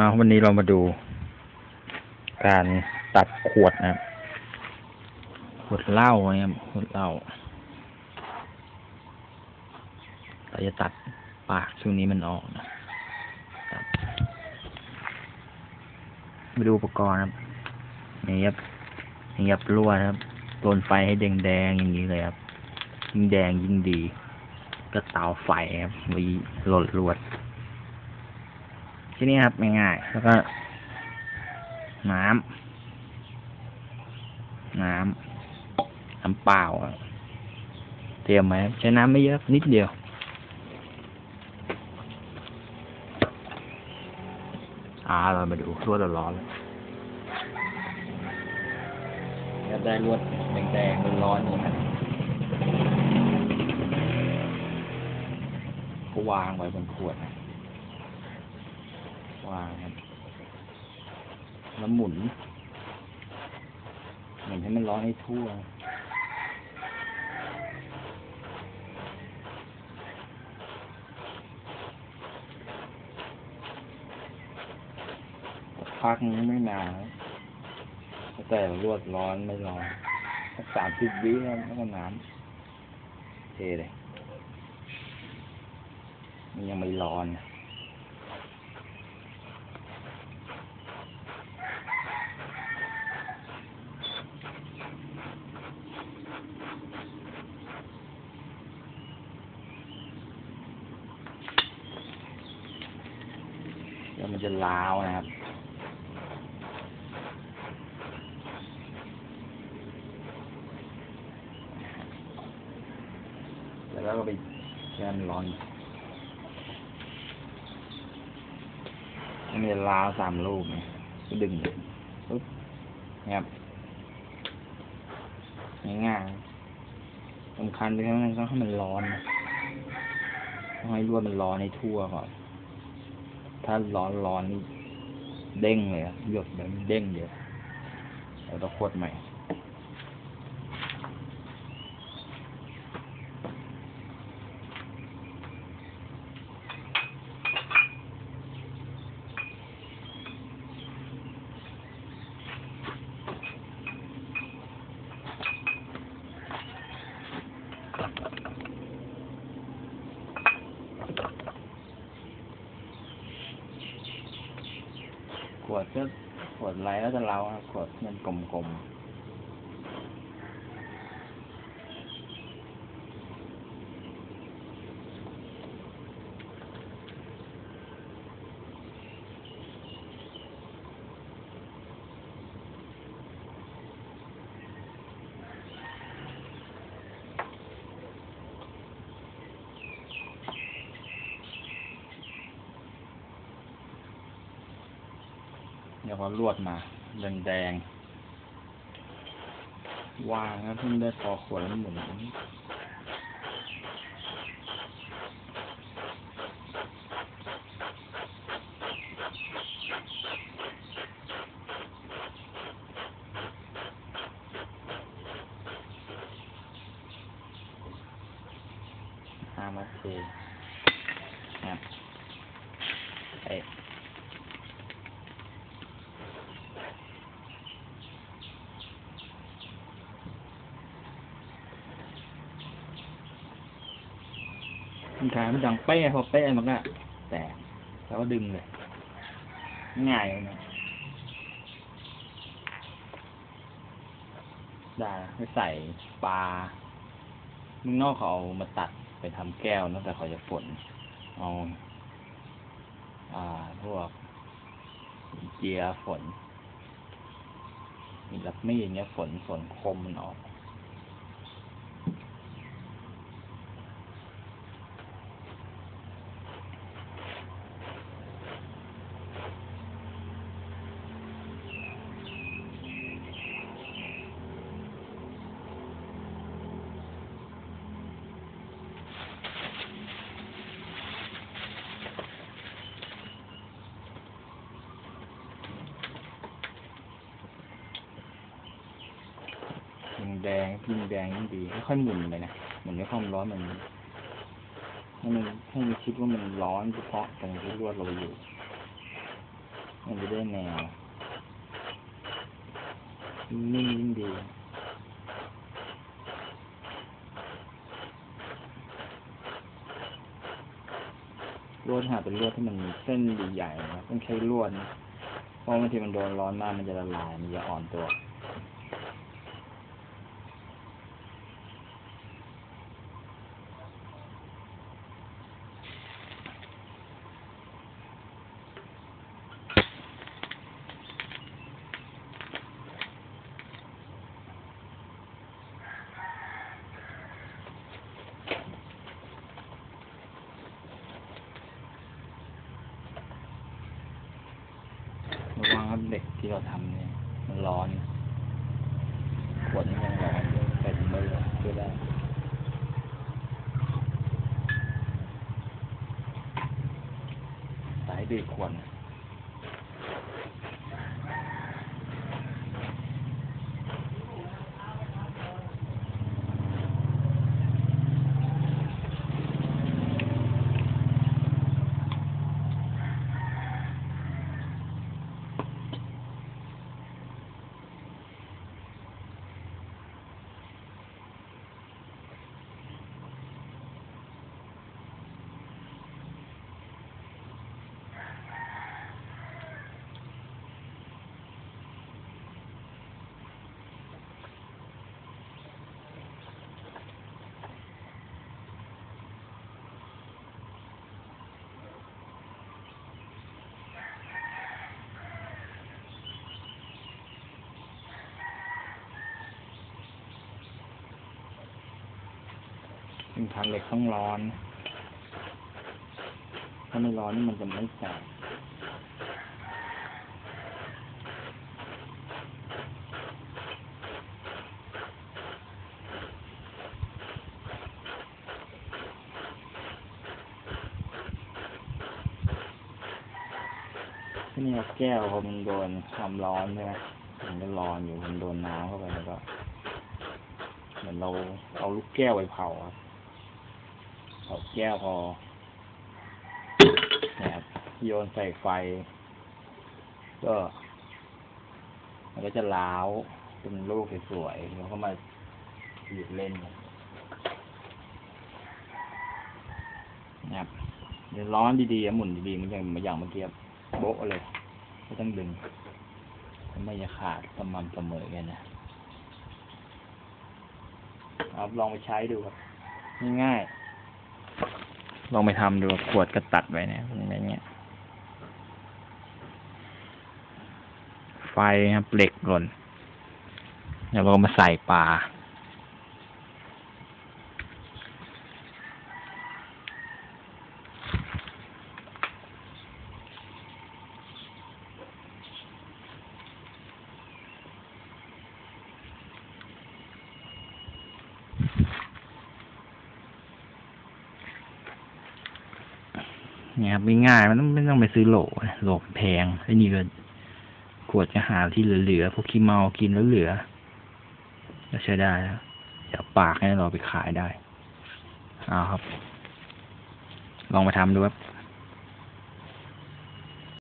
เอาวันนี้เรามาดู การตัดขวดนะครับขวดเหล้านะครับขวดเหล้าเราจะตัดปากช่วงนี้มันออกนะตัดมาดูอุปกรณ์ครับนี่ครับนี่ครับลวดครับโดนไฟให้แดงๆอย่างนี้เลยครับ ยิ่งแดงยิ่งดี ก็เตาไฟครับวีหลดลวด ที่นี่ครับง่ายๆแล้วก็น้ำน้ำน้ำเปล่าอะเตรียมไว้ครับใช้น้ำไม่เยอะนิดเดียวอ่าเรามาดูรวดร้อนๆเลยก็ได้รวดแดงๆร้อนๆนี่ครับก็วางไว้บนขวดนะ วางครับแล้วหมุนหมุนให้มันร้อนให้ทั่วพักนึงไม่นานแต่รวดร้อนไม่ร้อนสักสามสิบวิแล้วแล้วก็น้ำเทเลยมันยังไม่ร้อนนะ เดี๋ยว มันจะล้าวนะครับ แล้วก็ไปแช่มันร้อนมันจะล้าวสามลูกเนี่ยก็ดึงปุ๊บนะครับง่ายๆสำคัญเลยนะต้องให้มันร้อนนะต้องให้รวดมันร้อนให้ทั่วก่อน ถ้าร้อนร้อนนี่เด้งเลยอะหยดแบบนี้เด้งเยอะเราต้องขวดใหม่ ขวดก็ขวดไรแล้วจะเราครับขวดมันกลม ๆเดี๋ยวก็ลวดมาแดงแดงๆวางครับเพิ่งได้พอขวดแล้วหมุนห้ามาเทครับเอ๊ะ มันขายมันดังเป้พอเป้มันก็แตกแล้วก็ดึงเลย ง่ายเลยนะได้ไปใส่ปลามึงนอกเขาเอามาตัดไปทำแก้วนะแต่เขาจะฝนเอา อ่า พวกเจียฝนมีรับมีดเงี้ยฝนฝนคมมันออก ยิ่ งแดงยิ่งแดงยิ่งดีค่อยๆหมุนไปนะหมุนให้ความร้อนมันให้มันให้มันคิดว่ามันร้อนเฉพาะตรงที่รวดเราอยู่ มันจะได้แนวนิ่งยิ่งดีลวดหาเป็นลวดที่มันเส้นใหญ่ๆนะต้องใช้ลวดนะเพราะบางทีมันโดนร้อนมากมันจะละลายมันจะอ่อนตัว ระวังครับ เหล็กที่เราทำเนี่ย มันร้อนขวดยังร้อนอยู่ใส่ถุงมือช่อได้สายบีขวด นะซึ่งพันเหล็กต้องร้อน ถ้าไม่ร้อนมันจะไม่แตกที่นี่แก้วพอมันโดนความร้อนใช่ไหมมันก็ร้อนอยู่มันโดนน้ำเข้าไปแล้วก็เหมือนเราเอาลูกแก้วไปเผาครับ เผาแก้วพอนะครับโยนใส่ไฟ ก็ มันก็จะล้าวเป็นลูกสวยๆแล้วก็มาหยิบเล่นนะครับเดี๋ยวร้อนดีๆหมุนดีๆมันอย่างอย่างเมื่อกี้โบ๊ะเลยไม่ต้องดึงไม่จะขาดสม่ำเสมอกันนะครับลองไปใช้ดูครับ ง่ายๆ ลองไปทำดูขวดก็ตัดไว้เนี่ยอะไรเงี้ย ไฟครับเหล็กหล่นเดี๋ยวเรามาใส่ปลา เนี่ยครับง่ายๆมันต้องไม่ต้องไปซื้อโหลโหลแพงไอ้นี่ก็ขวดจะหาที่เหลือๆพวกขี้เมากินแล้วเหลือก็ใช้ได้นะเดี๋ยวปากให้เราไปขายได้เอาครับ ลองไปทำดูครับ